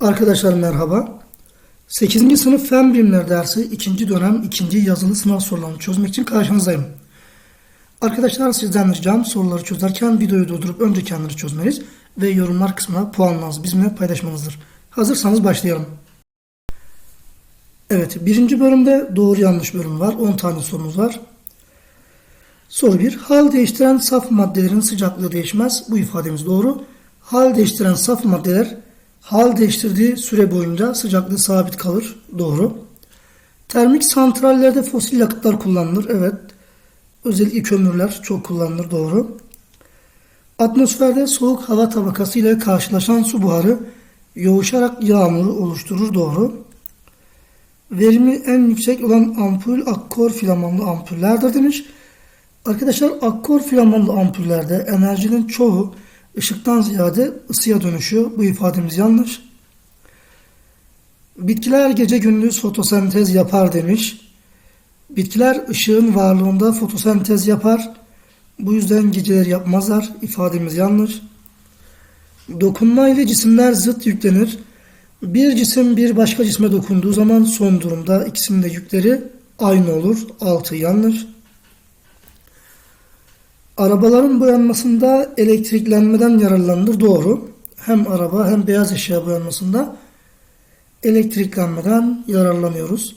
Arkadaşlar merhaba. 8. sınıf Fen Bilimleri dersi 2. dönem 2. yazılı sınav sorularını çözmek için karşınızdayım. Arkadaşlar sizden ricam soruları çözerken videoyu durdurup önce kendiniz çözmeniz ve yorumlar kısmına puanlarınızı bizimle paylaşmanızdır. Hazırsanız başlayalım. Evet birinci bölümde doğru yanlış bölüm var. 10 tane sorumuz var. Soru 1. Hal değiştiren saf maddelerin sıcaklığı değişmez. Bu ifademiz doğru. Hal değiştiren saf maddeler hal değiştirdiği süre boyunca sıcaklığı sabit kalır. Doğru. Termik santrallerde fosil yakıtlar kullanılır. Evet. Özellikle kömürler çok kullanılır. Doğru. Atmosferde soğuk hava tabakası ile karşılaşan su buharı yoğuşarak yağmuru oluşturur. Doğru. Verimi en yüksek olan ampul akkor filamanlı ampullerdir demiş. Arkadaşlar akkor filamanlı ampullerde enerjinin çoğu ışıktan ziyade ısıya dönüşüyor. Bu ifademiz yanlış. Bitkiler gece gündüz fotosentez yapar demiş. Bitkiler ışığın varlığında fotosentez yapar. Bu yüzden geceleri yapmazlar. İfademiz yanlış. Dokunma ile cisimler zıt yüklenir. Bir cisim bir başka cisme dokunduğu zaman son durumda ikisinin de yükleri aynı olur. Altı yanlış. Arabaların boyanmasında elektriklenmeden yararlanılır. Doğru. Hem araba hem beyaz eşya boyanmasında elektriklenmeden yararlanıyoruz.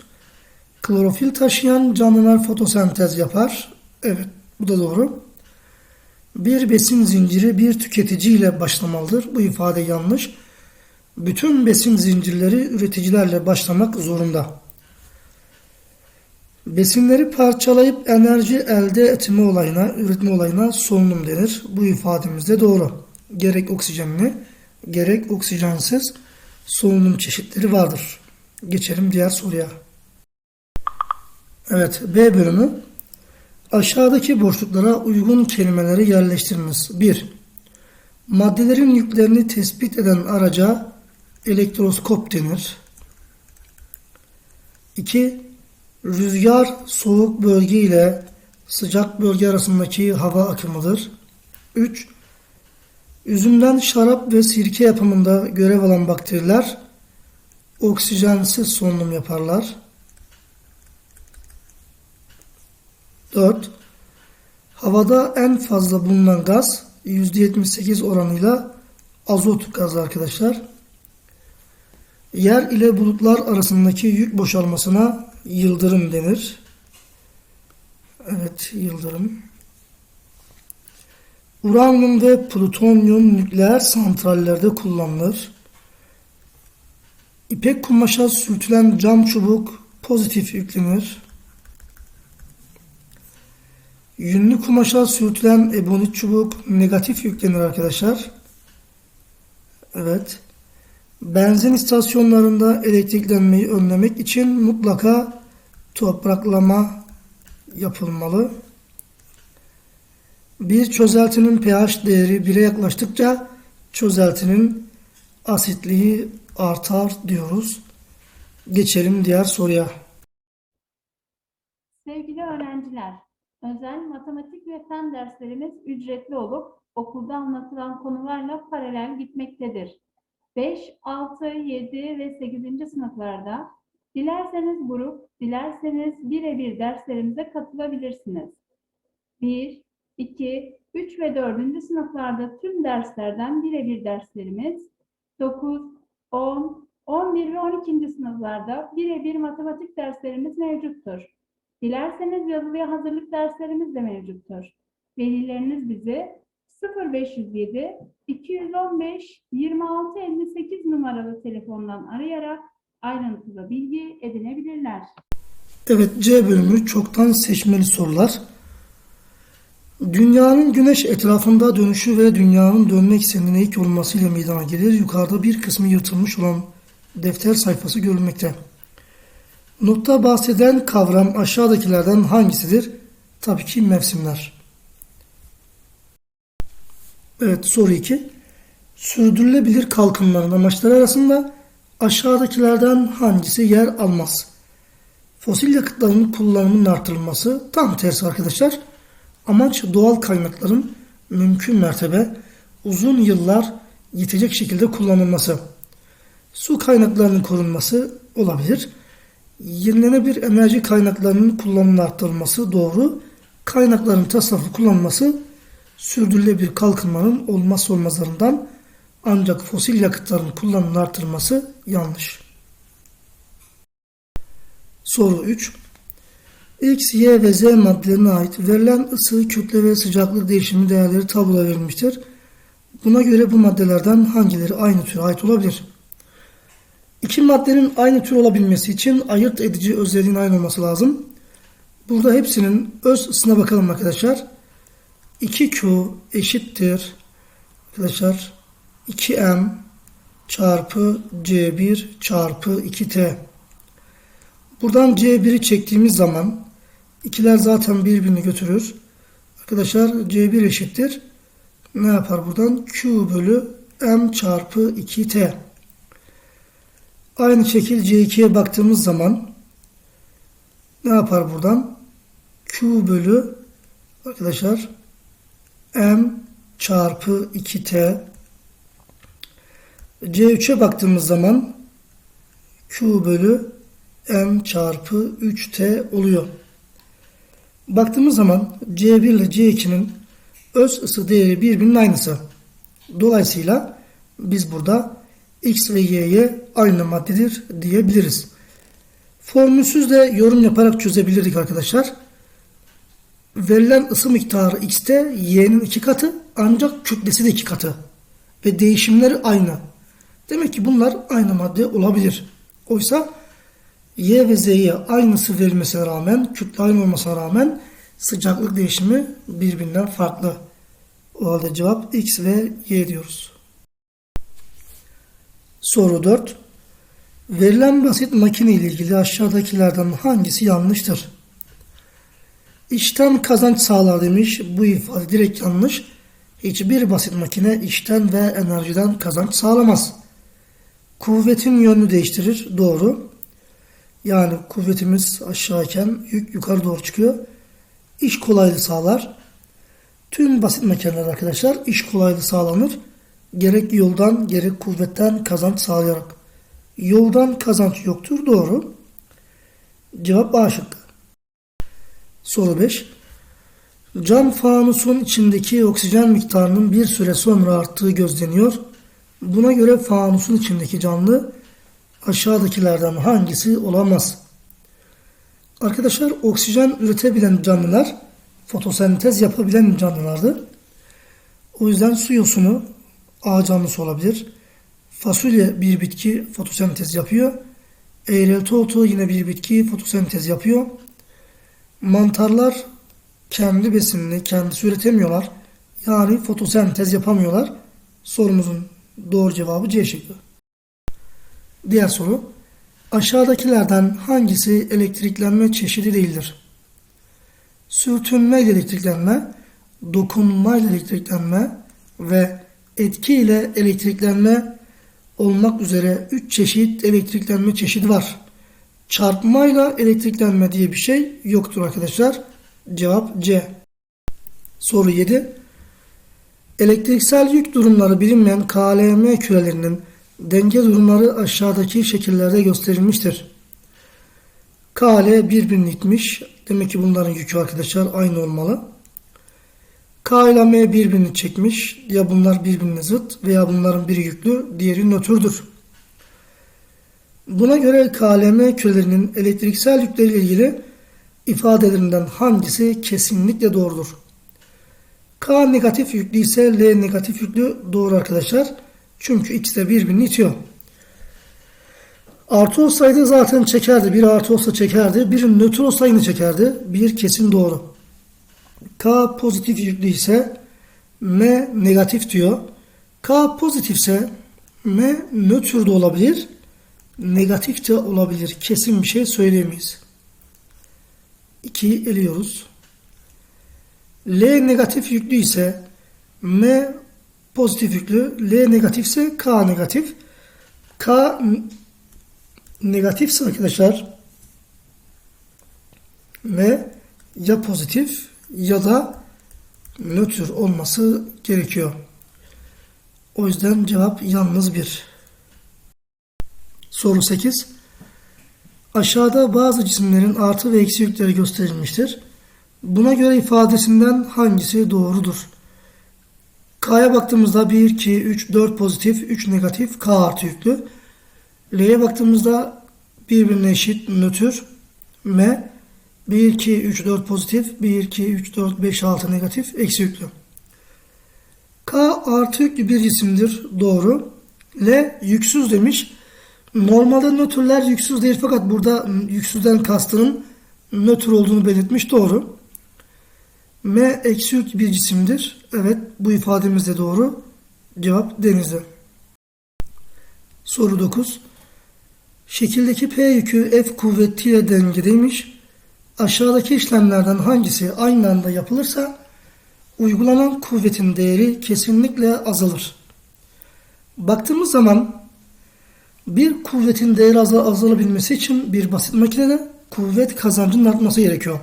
Klorofil taşıyan canlılar fotosentez yapar. Evet bu da doğru. Bir besin zinciri bir tüketici ile başlamalıdır. Bu ifade yanlış. Bütün besin zincirleri üreticilerle başlamak zorunda. Besinleri parçalayıp enerji elde etme olayına, üretme olayına solunum denir. Bu ifademiz de doğru. Gerek oksijenli, gerek oksijensiz solunum çeşitleri vardır. Geçelim diğer soruya. Evet, B bölümü. Aşağıdaki boşluklara uygun kelimeleri yerleştiriniz. 1. Maddelerin yüklerini tespit eden araca elektroskop denir. 2. Rüzgar soğuk bölge ile sıcak bölge arasındaki hava akımıdır. 3. Üzümden şarap ve sirke yapımında görev alan bakteriler oksijensiz solunum yaparlar. 4. Havada en fazla bulunan gaz %78 oranıyla azot gazı arkadaşlar. Yer ile bulutlar arasındaki yük boşalmasına yıldırım denir. Evet, yıldırım. Uranyum ve plutonyum nükleer santrallerde kullanılır. İpek kumaşa sürtülen cam çubuk pozitif yüklenir. Yünlü kumaşa sürtülen ebonit çubuk negatif yüklenir arkadaşlar. Evet. Benzin istasyonlarında elektriklenmeyi önlemek için mutlaka topraklama yapılmalı. Bir çözeltinin pH değeri 1'e yaklaştıkça çözeltinin asitliği artar diyoruz. Geçelim diğer soruya. Sevgili öğrenciler, özel matematik ve fen derslerimiz ücretli olup okulda anlatılan konularla paralel gitmektedir. 5, 6, 7 ve 8. sınıflarda dilerseniz grup, dilerseniz birebir derslerimize katılabilirsiniz. 1, 2, 3 ve 4. sınıflarda tüm derslerden birebir derslerimiz, 9, 10, 11 ve 12. sınıflarda birebir matematik derslerimiz mevcuttur. Dilerseniz yazılıya hazırlık derslerimiz de mevcuttur. Velileriniz bizi 0507 215 26 58 numaralı telefondan arayarak ayrıntılı bilgi edinebilirler. Evet C bölümü çoktan seçmeli sorular. Dünyanın güneş etrafında dönüşü ve dünyanın dönme eksenine ilk olmasıyla meydana gelir. Yukarıda bir kısmı yırtılmış olan defter sayfası görülmekte. Notta bahseden kavram aşağıdakilerden hangisidir? Tabii ki mevsimler. Evet soru 2. Sürdürülebilir kalkınmanın amaçları arasında aşağıdakilerden hangisi yer almaz? Fosil yakıtların kullanımının artırılması tam tersi arkadaşlar. Amaç doğal kaynakların mümkün mertebe uzun yıllar yetecek şekilde kullanılması. Su kaynaklarının korunması olabilir. Yenilenebilir enerji kaynaklarının kullanımının arttırılması doğru. Kaynakların tasarruflu kullanılması sürdürülebilir kalkınmanın olmazsa olmazlarından ancak fosil yakıtların kullanımının artırılması yanlış. Soru 3. X, Y ve Z maddelerine ait verilen ısı, kütle ve sıcaklık değişimi değerleri tabloya verilmiştir. Buna göre bu maddelerden hangileri aynı türe ait olabilir? İki maddenin aynı tür olabilmesi için ayırt edici özelliğin aynı olması lazım. Burada hepsinin öz ısına bakalım arkadaşlar. 2Q eşittir arkadaşlar 2M çarpı C1 çarpı 2T. Buradan C1'i çektiğimiz zaman ikiler zaten birbirini götürür. Arkadaşlar C1 eşittir. Ne yapar buradan? Q bölü M çarpı 2T. Aynı şekil C2'ye baktığımız zaman ne yapar buradan? Q bölü arkadaşlar M çarpı 2T. C3'e baktığımız zaman Q bölü M çarpı 3T oluyor. Baktığımız zaman C1 ile C2'nin öz ısı değeri birbirinin aynısı. Dolayısıyla biz burada X ve Y'ye aynı maddedir diyebiliriz. Formülsüz de yorum yaparak çözebilirdik arkadaşlar. Verilen ısı miktarı X'te Y'nin iki katı ancak kütlesi de iki katı. Ve değişimleri aynı. Demek ki bunlar aynı madde olabilir. Oysa Y ve Z'ye aynısı verilmesine rağmen, kütle aynı olmasına rağmen sıcaklık değişimi birbirinden farklı. O halde cevap X ve Y diyoruz. Soru 4. Verilen basit makine ile ilgili aşağıdakilerden hangisi yanlıştır? İşten kazanç sağlar demiş. Bu ifade direkt yanlış. Hiçbir basit makine işten ve enerjiden kazanç sağlamaz. Kuvvetin yönünü değiştirir. Doğru. Yani kuvvetimiz aşağıyken yük yukarı doğru çıkıyor. İş kolaylığı sağlar. Tüm basit makineler arkadaşlar iş kolaylığı sağlanır. Gerek yoldan gerek kuvvetten kazanç sağlayarak. Yoldan kazanç yoktur. Doğru. Cevap A şıkkı. Soru 5. Cam fanusun içindeki oksijen miktarının bir süre sonra arttığı gözleniyor. Buna göre fanusun içindeki canlı aşağıdakilerden hangisi olamaz? Arkadaşlar oksijen üretebilen canlılar fotosentez yapabilen canlılardır. O yüzden su yosunu ağ canlısı olabilir. Fasulye bir bitki fotosentez yapıyor. Eğrelti otu yine bir bitki fotosentez yapıyor. Mantarlar kendi besinini kendisi üretemiyorlar. Yani fotosentez yapamıyorlar. Sorumuzun doğru cevabı C şıkkı. Diğer soru. Aşağıdakilerden hangisi elektriklenme çeşidi değildir? Sürtünme ile elektriklenme, dokunma ile elektriklenme ve etki ile elektriklenme olmak üzere 3 çeşit elektriklenme çeşidi var. Çarpmayla elektriklenme diye bir şey yoktur arkadaşlar. Cevap C. Soru 7. Elektriksel yük durumları bilinmeyen KLM kürelerinin denge durumları aşağıdaki şekillerde gösterilmiştir. KL birbirini itmiş. Demek ki bunların yükü arkadaşlar aynı olmalı. K ile M birbirini çekmiş. Ya bunlar birbirine zıt veya bunların biri yüklü, diğeri nötrdür. Buna göre KLM kürelerinin elektriksel yükleriyle ilgili ifadelerinden hangisi kesinlikle doğrudur? K negatif yüklü ise L negatif yüklü doğru arkadaşlar. Çünkü ikisi de birbirini itiyor. Artı olsaydı zaten çekerdi. Bir artı olsa çekerdi. Bir nötr olsa yine çekerdi. Bir kesin doğru. K pozitif yüklü ise M negatif diyor. K pozitifse M nötr de olabilir. Negatif de olabilir. Kesin bir şey söyleyemeyiz. 2'yi eliyoruz. L negatif yüklü ise M pozitif yüklü. L negatifse K negatif. K negatifse arkadaşlar M ya pozitif ya da nötr olması gerekiyor. O yüzden cevap yalnız bir. Soru 8. Aşağıda bazı cisimlerin artı ve eksi yükleri gösterilmiştir. Buna göre ifadesinden hangisi doğrudur? K'ya baktığımızda 1, 2, 3, 4 pozitif, 3 negatif, K artı yüklü. L'ye baktığımızda birbirine eşit, nötr. M, 1, 2, 3, 4 pozitif, 1, 2, 3, 4, 5, 6 negatif, eksi yüklü. K artı yüklü bir cisimdir. Doğru. L yüksüz demiş. Normalde nötrler yüksüz değil fakat burada yüksüzden kastının nötr olduğunu belirtmiş. Doğru. M eksi bir cisimdir. Evet bu ifademiz de doğru. Cevap denizde. Soru 9. Şekildeki P yükü F kuvvetiyle dengedeymiş. Aşağıdaki işlemlerden hangisi aynı anda yapılırsa uygulanan kuvvetin değeri kesinlikle azalır. Baktığımız zaman bir kuvvetin değeri azal- azalabilmesi için bir basit makinede kuvvet kazancının artması gerekiyor.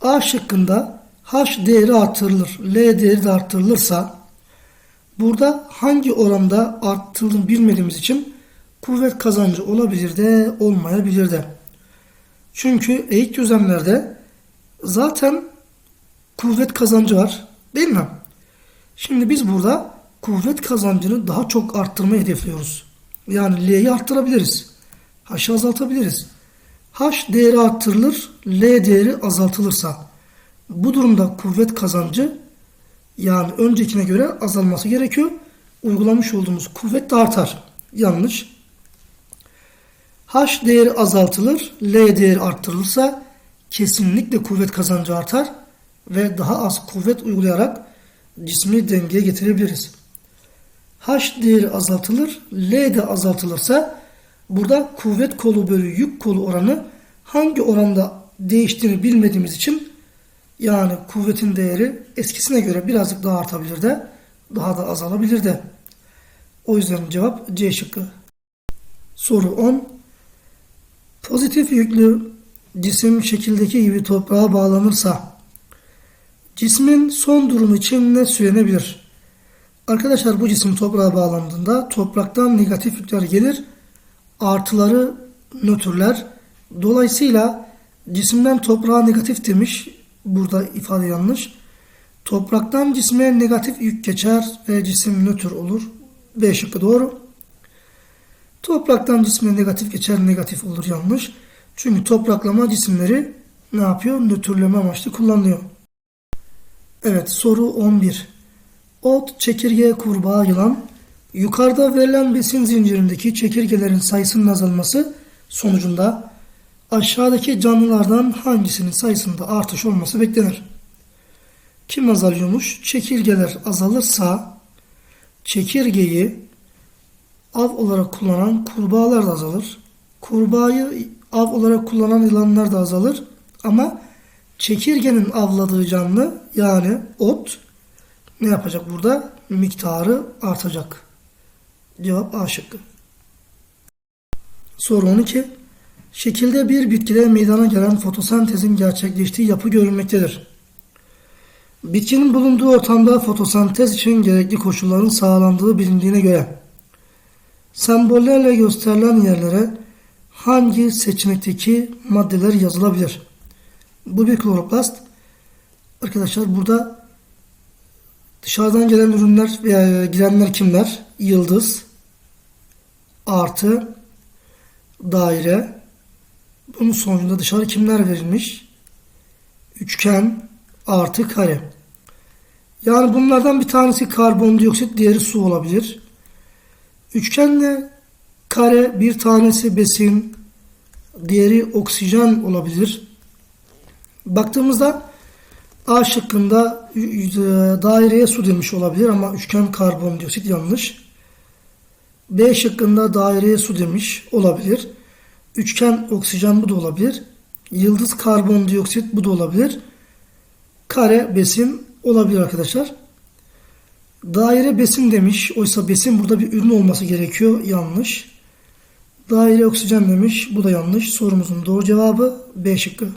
A şıkkında H değeri artırılır, L değeri de artırılırsa burada hangi oranda arttırıldığını bilmediğimiz için kuvvet kazancı olabilir de olmayabilir de. Çünkü eğik düzlemlerde zaten kuvvet kazancı var değil mi? Şimdi biz burada kuvvet kazancını daha çok arttırmayı hedefliyoruz. Yani L'yi arttırabiliriz. H'ı azaltabiliriz. H değeri arttırılır, L değeri azaltılırsa bu durumda kuvvet kazancı yani öncekine göre azalması gerekiyor. Uygulamış olduğumuz kuvvet de artar. Yanlış. H değeri azaltılır, L değeri arttırılırsa kesinlikle kuvvet kazancı artar ve daha az kuvvet uygulayarak cismi dengeye getirebiliriz. H değeri azaltılır, L de azaltılırsa burada kuvvet kolu bölü yük kolu oranı hangi oranda değiştiğini bilmediğimiz için yani kuvvetin değeri eskisine göre birazcık daha artabilir de daha da azalabilir de. O yüzden cevap C şıkkı. Soru 10. Pozitif yüklü cisim şekildeki gibi toprağa bağlanırsa cismin son durumu için ne söylenebilir? Arkadaşlar bu cisim toprağa bağlandığında topraktan negatif yükler gelir. Artıları nötrler. Dolayısıyla cisimden toprağa negatif demiş. Burada ifade yanlış. Topraktan cisme negatif yük geçer ve cisim nötr olur. B şıkkı doğru. Topraktan cisme negatif geçer negatif olur yanlış. Çünkü topraklama cisimleri ne yapıyor? Nötrleme amaçlı kullanılıyor. Evet soru 11. Ot, çekirge, kurbağa, yılan yukarıda verilen besin zincirindeki çekirgelerin sayısının azalması sonucunda aşağıdaki canlılardan hangisinin sayısında artış olması beklenir? Kim azalıyormuş? Çekirgeler azalırsa çekirgeyi av olarak kullanan kurbağalar da azalır. Kurbağayı av olarak kullanan yılanlar da azalır. Ama çekirgenin avladığı canlı yani ot ne yapacak burada? Miktarı artacak. Cevap A şıkkı. Soru 12. Şekilde bir bitkide meydana gelen fotosentezin gerçekleştiği yapı görülmektedir. Bitkinin bulunduğu ortamda fotosentez için gerekli koşulların sağlandığı bilindiğine göre sembollerle gösterilen yerlere hangi seçenekteki maddeler yazılabilir? Bu bir kloroplast. Arkadaşlar burada dışarıdan gelen ürünler veya girenler kimler? Yıldız, artı, daire. Bunun sonucunda dışarı kimler verilmiş? Üçgen, artı, kare. Yani bunlardan bir tanesi karbondioksit, diğeri su olabilir. Üçgenle kare bir tanesi besin, diğeri oksijen olabilir. Baktığımızda A şıkkında e, daireye su demiş olabilir ama üçgen karbondioksit yanlış. B şıkkında daireye su demiş olabilir. Üçgen oksijen bu da olabilir. Yıldız karbondioksit bu da olabilir. Kare besin olabilir arkadaşlar. Daire besin demiş. Oysa besin burada bir ürün olması gerekiyor. Yanlış. Daire oksijen demiş. Bu da yanlış. Sorumuzun doğru cevabı B şıkkı.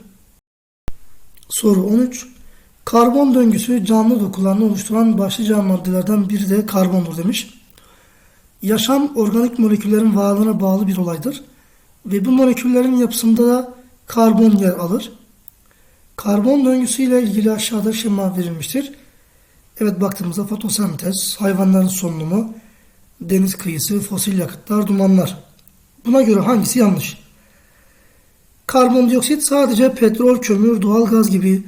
Soru 13. Karbon döngüsü canlı dokularını oluşturan başlıca maddelerden biri de karbondur demiş. yaşam organik moleküllerin varlığına bağlı bir olaydır. Ve bu moleküllerin yapısında da karbon yer alır. Karbon döngüsüyle ilgili aşağıda şema verilmiştir. Evet baktığımızda fotosentez, hayvanların solunumu, deniz kıyısı, fosil yakıtlar, dumanlar. Buna göre hangisi yanlış? Karbondioksit sadece petrol, kömür, doğalgaz gibi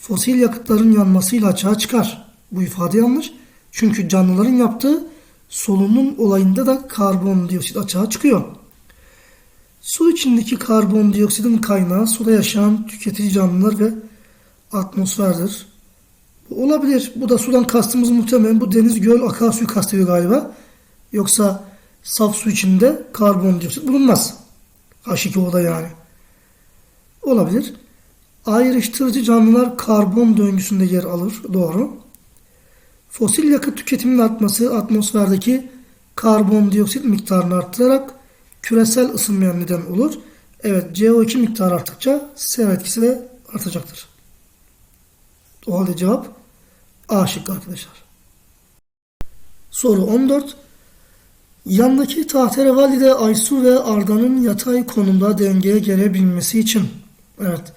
fosil yakıtların yanmasıyla açığa çıkar. Bu ifade yanlış. Çünkü canlıların yaptığı solunum olayında da karbondioksit açığa çıkıyor. Su içindeki karbondioksitin kaynağı suda yaşayan tüketici canlılar ve atmosferdir. Bu olabilir. Bu da sudan kastımız muhtemelen bu deniz, göl, akarsuyu kastediyor galiba. Yoksa saf su içinde karbondioksit bulunmaz. H2O'da yani. Olabilir. Ayrıştırıcı canlılar karbon döngüsünde yer alır. Doğru. Fosil yakıt tüketiminin artması atmosferdeki karbondioksit miktarını arttırarak küresel ısınmaya neden olur. Evet CO2 miktarı arttıkça sera etkisi de artacaktır. O halde cevap A şıkkı arkadaşlar. Soru 14. Yandaki tahterevalide Aysu ve Arda'nın yatay konumda dengeye gelebilmesi için evet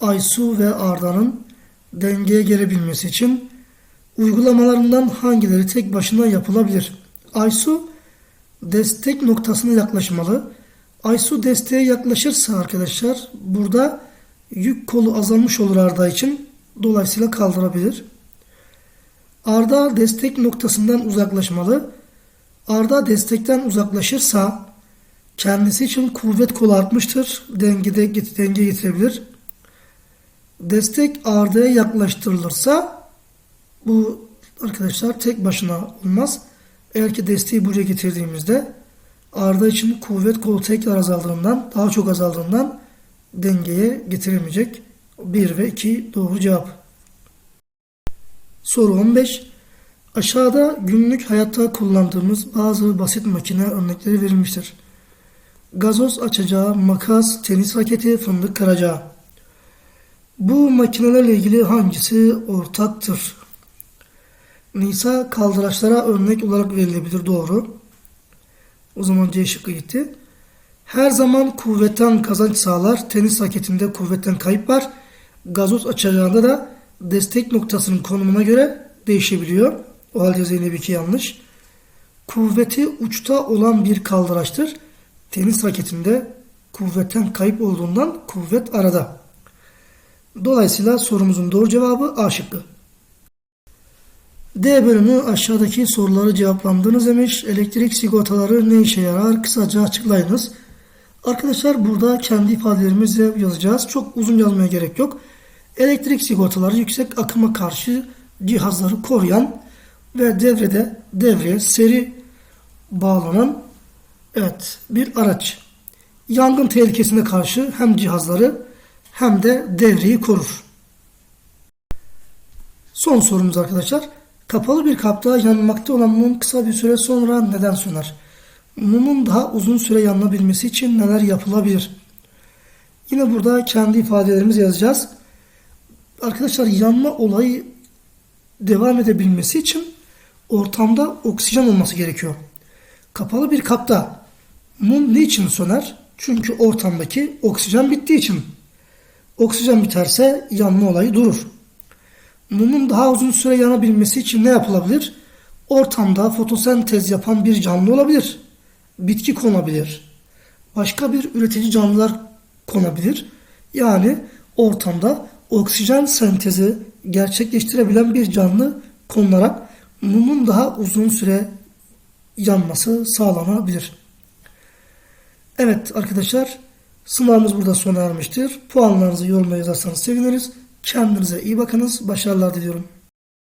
Aysu ve Arda'nın dengeye gelebilmesi için uygulamalarından hangileri tek başına yapılabilir? Aysu destek noktasına yaklaşmalı. Aysu desteğe yaklaşırsa arkadaşlar burada yük kolu azalmış olur Arda için. Dolayısıyla kaldırabilir. Arda destek noktasından uzaklaşmalı. Arda destekten uzaklaşırsa kendisi için kuvvet kolu artmıştır. Dengede denge getirebilir. Destek Arda'ya yaklaştırılırsa bu arkadaşlar tek başına olmaz. Eğer ki desteği buraya getirdiğimizde Arda için kuvvet kolu tekrar azaldığından daha çok azaldığından dengeye getirilmeyecek. 1 ve 2 doğru cevap. Soru 15. Aşağıda günlük hayatta kullandığımız bazı basit makine örnekleri verilmiştir. Gazoz açacağı, makas, tenis raketi, fındık kıracağı. Bu makinelerle ilgili hangisi ortaktır? Nisa kaldıraçlara örnek olarak verilebilir doğru. O zaman C şıkkı gitti. Her zaman kuvvetten kazanç sağlar. Tenis raketinde kuvvetten kayıp var. Gazoz açacağında da destek noktasının konumuna göre değişebiliyor. O halde Zeynep 2 yanlış. Kuvveti uçta olan bir kaldıraçtır. Tenis raketinde kuvvetten kayıp olduğundan kuvvet arada. Dolayısıyla sorumuzun doğru cevabı A şıkkı. D bölümü aşağıdaki soruları cevaplandınız demiş. Elektrik sigortaları ne işe yarar? Kısaca açıklayınız. Arkadaşlar burada kendi ifadelerimizle yazacağız. Çok uzun yazmaya gerek yok. Elektrik sigortaları yüksek akıma karşı cihazları koruyan ve devrede devreye seri bağlanan evet bir araç. Yangın tehlikesine karşı hem cihazları hem de devreyi korur. Son sorumuz arkadaşlar. Kapalı bir kapta yanmakta olan mum kısa bir süre sonra neden söner? Mumun daha uzun süre yanılabilmesi için neler yapılabilir? Yine burada kendi ifadelerimizi yazacağız. Arkadaşlar yanma olayı devam edebilmesi için ortamda oksijen olması gerekiyor. Kapalı bir kapta mum niçin söner? Çünkü ortamdaki oksijen bittiği için. Oksijen biterse yanma olayı durur. Mumun daha uzun süre yanabilmesi için ne yapılabilir? Ortamda fotosentez yapan bir canlı olabilir. Bitki konabilir. Başka bir üretici canlılar konabilir. Yani ortamda oksijen sentezi gerçekleştirebilen bir canlı konularak mumun daha uzun süre yanması sağlanabilir. Evet arkadaşlar sınavımız burada sona ermiştir. Puanlarınızı yorumlara yazarsanız seviniriz. Kendinize iyi bakınız. Başarılar diliyorum.